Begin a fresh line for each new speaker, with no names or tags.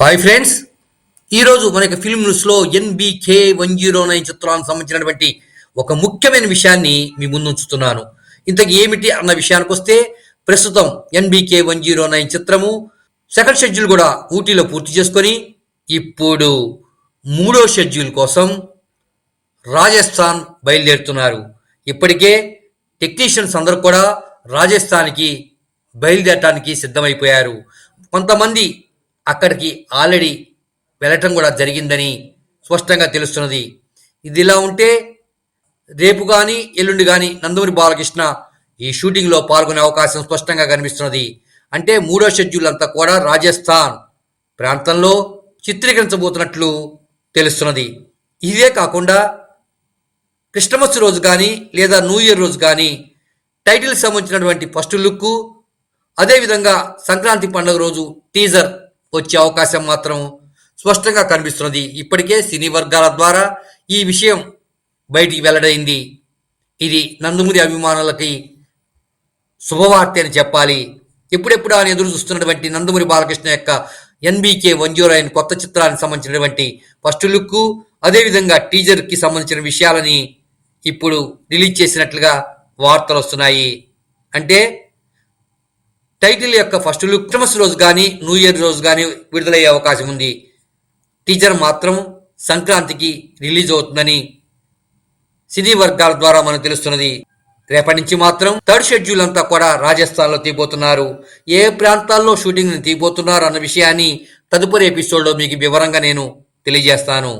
Hi friends. ఈరోజు మన యొక్క ఫిల్మ్ న్యూస్లో ఎన్బికే వన్ జీరో నైన్ చిత్రానికి సంబంధించినటువంటి ఒక ముఖ్యమైన విషయాన్ని మీ ముందు ఉంచుతున్నాను. ఇంతకు ఏమిటి అన్న విషయానికి వస్తే ప్రస్తుతం ఎన్బికే వన్ జీరో నైన్ చిత్రము సెకండ్ షెడ్యూల్ కూడా ఊటీలో పూర్తి చేసుకొని ఇప్పుడు మూడో షెడ్యూల్ కోసం రాజస్థాన్ బయలుదేరుతున్నారు. ఇప్పటికే టెక్నీషియన్స్ అందరూ కూడా రాజస్థాన్కి బయలుదేరటానికి సిద్ధమైపోయారు. కొంతమంది అక్కడికి ఆల్రెడీ వెళ్ళటం కూడా జరిగిందని స్పష్టంగా తెలుస్తున్నది. ఇది ఇలా ఉంటే రేపు కానీ ఎల్లుండి కానీ నందమూరి బాలకృష్ణ ఈ షూటింగ్లో పాల్గొనే అవకాశం స్పష్టంగా కనిపిస్తున్నది. అంటే మూడో షెడ్యూల్ అంతా కూడా రాజస్థాన్ ప్రాంతంలో చిత్రీకరించబోతున్నట్లు తెలుస్తున్నది. ఇదే కాకుండా క్రిస్టమస్ రోజు కానీ లేదా న్యూ ఇయర్ రోజు కానీ టైటిల్ సంబంధించినటువంటి ఫస్ట్ లుక్ అదేవిధంగా సంక్రాంతి పండుగ రోజు టీజర్ వచ్చే అవకాశం మాత్రం స్పష్టంగా కనిపిస్తున్నది. ఇప్పటికే సినీ వర్గాల ద్వారా ఈ విషయం బయటికి వెల్లడైంది. ఇది నందమూరి అభిమానులకి శుభవార్త అని చెప్పాలి. ఎప్పుడెప్పుడు ఆయన ఎదురు చూస్తున్నటువంటి నందమూరి బాలకృష్ణ యొక్క ఎన్బీకే వన్ జీరో నైన్ కొత్త చిత్రానికి సంబంధించినటువంటి ఫస్ట్ లుక్ అదేవిధంగా టీజర్కి సంబంధించిన విషయాలని ఇప్పుడు రిలీజ్ చేసినట్లుగా వార్తలు వస్తున్నాయి. అంటే టైటిల్ యొక్క ఫస్ట్ లుక్ క్రిస్మస్ రోజు కానీ న్యూ ఇయర్ రోజు కానీ విడుదలయ్యే అవకాశం ఉంది. టీజర్ మాత్రం సంక్రాంతికి రిలీజ్ అవుతుందని సినీ వర్గాల ద్వారా మనకు తెలుస్తున్నది. రేపటి నుంచి మాత్రం థర్డ్ షెడ్యూల్ అంతా కూడా రాజస్థాన్లో తీయబోతున్నారు. ఏ ప్రాంతాల్లో షూటింగ్ని తీయబోతున్నారు అన్న విషయాన్ని తదుపరి ఎపిసోడ్లో మీకు వివరంగా నేను తెలియజేస్తాను.